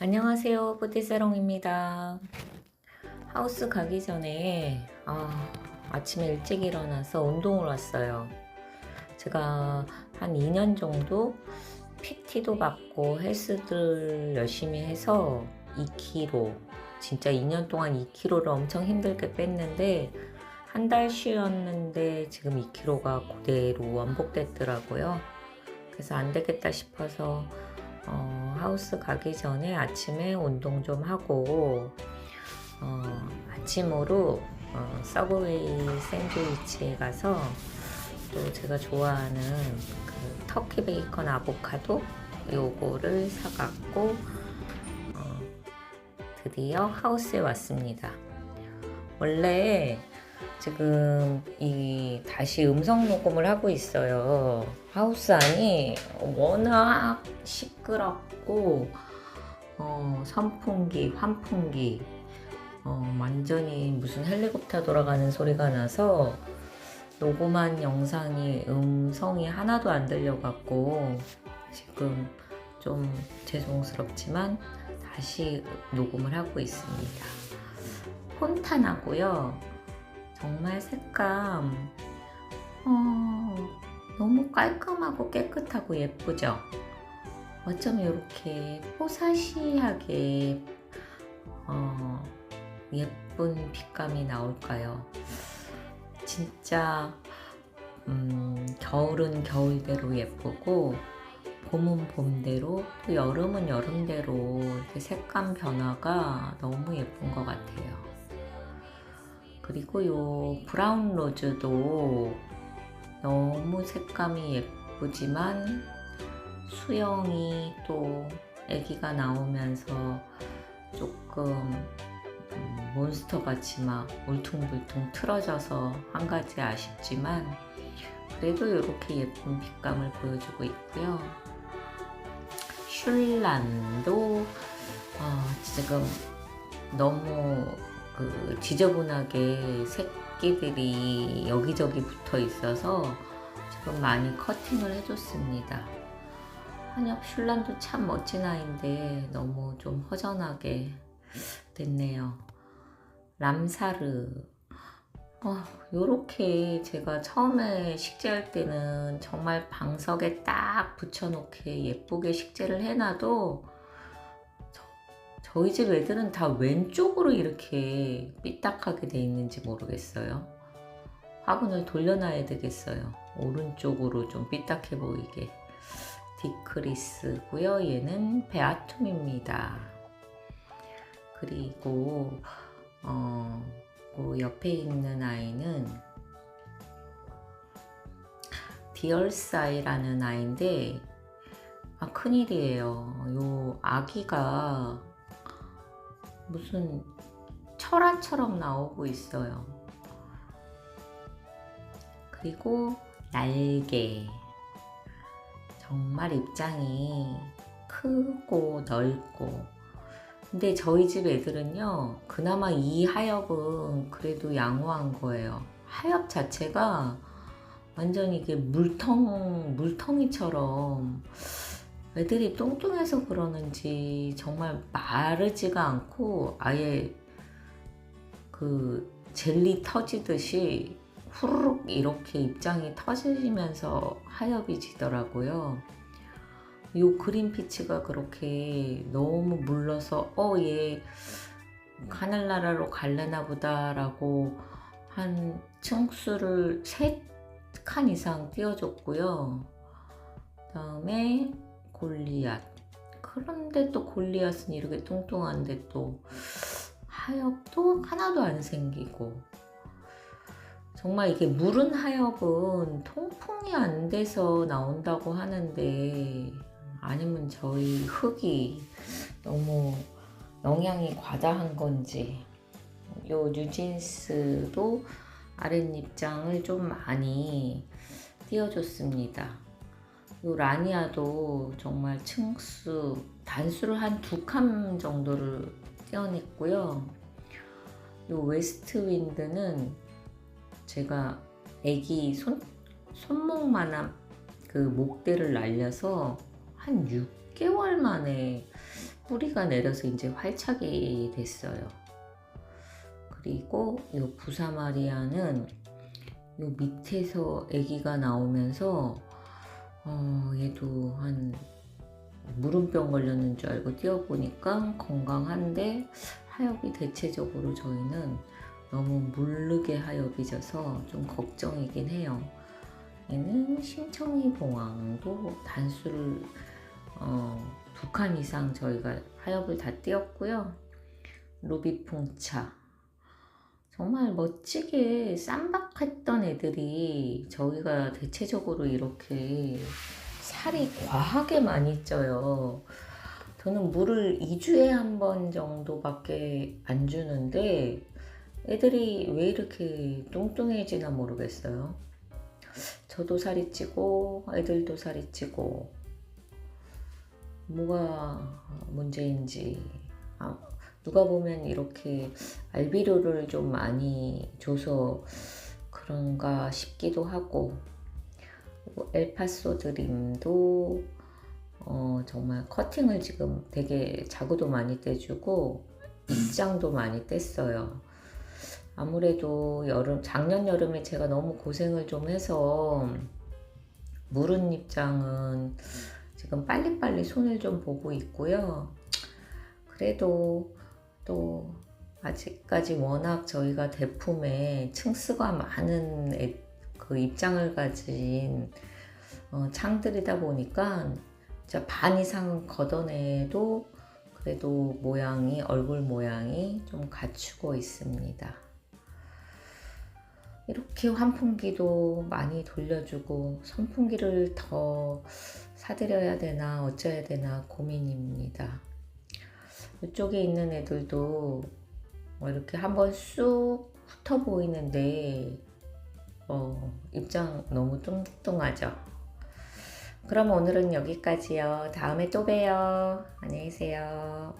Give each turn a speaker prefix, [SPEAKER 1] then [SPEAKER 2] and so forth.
[SPEAKER 1] 안녕하세요. 뽀띠사롱입니다. 하우스 가기 전에 아, 아침에 일찍 일어나서 운동을 왔어요. 제가 한 2년 정도 PT도 받고 헬스를 열심히 해서 2kg, 진짜 2년 동안 2kg를 엄청 힘들게 뺐는데 한 달 쉬었는데 지금 2kg가 그대로 원복됐더라고요. 그래서 안 되겠다 싶어서 어, 하우스 가기 전에 아침에 운동 좀 하고 어, 아침으로 어, 서브웨이 샌드위치에 가서 또 제가 좋아하는 그 터키 베이컨 아보카도 요거를 사갖고 어, 드디어 하우스에 왔습니다. 원래 지금 이 다시 음성 녹음을 하고 있어요. 하우스 안이 워낙 시끄럽고 어, 선풍기, 환풍기 어, 완전히 무슨 헬리콥터 돌아가는 소리가 나서 녹음한 영상이 음성이 하나도 안 들려갖고 지금 좀 죄송스럽지만 다시 녹음을 하고 있습니다. 폰탄하고요. 정말 색감 어, 너무 깔끔하고 깨끗하고 예쁘죠? 어쩜 이렇게 포사시하게 어, 예쁜 빛감이 나올까요? 진짜 음, 겨울은 겨울대로 예쁘고 봄은 봄대로 또 여름은 여름대로 색감 변화가 너무 예쁜 것 같아요. 그리고 요 브라운 로즈도 너무 색감이 예쁘지만 수영이 또 아기가 나오면서 조금 음, 몬스터 같이 막 울퉁불퉁 틀어져서 한 가지 아쉽지만 그래도 이렇게 예쁜 빛감을 보여주고 있고요. 슐란도 어, 지금 너무 그 지저분하게 새끼들이 여기저기 붙어 있어서 지금 많이 커팅을 해줬습니다. 한엽 슐란도 참 멋진 아이인데 너무 좀 허전하게 됐네요. 람사르. 어, 요렇게 제가 처음에 식재할 때는 정말 방석에 딱 붙여놓게 예쁘게 식재를 해놔도 저, 저희 집 애들은 다 왼쪽으로 이렇게 삐딱하게 돼 있는지 모르겠어요. 화분을 돌려놔야 되겠어요. 오른쪽으로 좀 삐딱해 보이게. 디크리스고요. 얘는 베아툼입니다. 그리고 어, 그 옆에 있는 아이는 디얼사이라는 아이인데 아 큰일이에요. 요 아기가 무슨 철화처럼 나오고 있어요. 그리고 날개. 정말 입장이 크고 넓고. 근데 저희 집 애들은요 그나마 이 하엽은 그래도 양호한 거예요. 하엽 자체가 완전 이게 물통 물통이처럼 애들이 뚱뚱해서 그러는지 정말 마르지가 않고 아예 그 젤리 터지듯이 후루룩 이렇게 입장이 터지면서 하엽이 지더라고요. 요 그린피치가 그렇게 너무 물러서 어 얘 하늘나라로 갈래나 보다라고 한 층수를 세 칸 이상 띄워줬고요. 그 다음에 골리앗. 그런데 또 골리앗은 이렇게 뚱뚱한데 또 하엽도 하나도 안 생기고 정말 이게 물은 하엽은 통풍이 안 돼서 나온다고 하는데 아니면 저희 흙이 너무 영양이 과다한 건지 요 뉴진스도 아랫입장을 좀 많이 띄워줬습니다. 요 라니아도 정말 층수 단수를 한 두 칸 정도를 띄워냈고요. 요 웨스트 윈드는 제가 애기 손, 손목만한 그 목대를 날려서 한 6개월 만에 뿌리가 내려서 이제 활착이 됐어요. 그리고 이 부사마리아는 요 밑에서 아기가 나오면서 어, 얘도 한 물음병 걸렸는 줄 알고 뛰어보니까 건강한데 하엽이 대체적으로 저희는 너무 무르게 하엽이 져서 좀 걱정이긴 해요. 얘는 심청이 봉황도 단수를 어, 두칸 이상 저희가 하엽을 다 띄었고요. 루비풍차 정말 멋지게 쌈박했던 애들이 저희가 대체적으로 이렇게 살이 과하게 많이 쪄요. 저는 물을 2주에 한 번 정도밖에 안 주는데 애들이 왜 이렇게 뚱뚱해지나 모르겠어요. 저도 살이 찌고 애들도 살이 찌고 뭐가 문제인지 아, 누가 보면 이렇게 알비료를 좀 많이 줘서 그런가 싶기도 하고 그리고 엘파소 드림도 어, 정말 커팅을 지금 되게 자구도 많이 떼주고 입장도 많이 뗐어요. 아무래도 여름 작년 여름에 제가 너무 고생을 좀 해서 물은 입장은 지금 빨리빨리 손을 좀 보고 있고요. 그래도 또 아직까지 워낙 저희가 대품에 층수가 많은 애- 그 입장을 가진 어, 창들이다 보니까 진짜 반 이상 걷어내도 그래도 모양이 얼굴 모양이 좀 갖추고 있습니다. 이렇게 환풍기도 많이 돌려주고 선풍기를 더 사드려야 되나 어쩌야 되나 고민입니다. 이쪽에 있는 애들도 뭐 이렇게 한번 쑥 훑어 보이는데 어, 입장 너무 뚱뚱하죠. 그럼 오늘은 여기까지요. 다음에 또 봬요. 안녕히 계세요.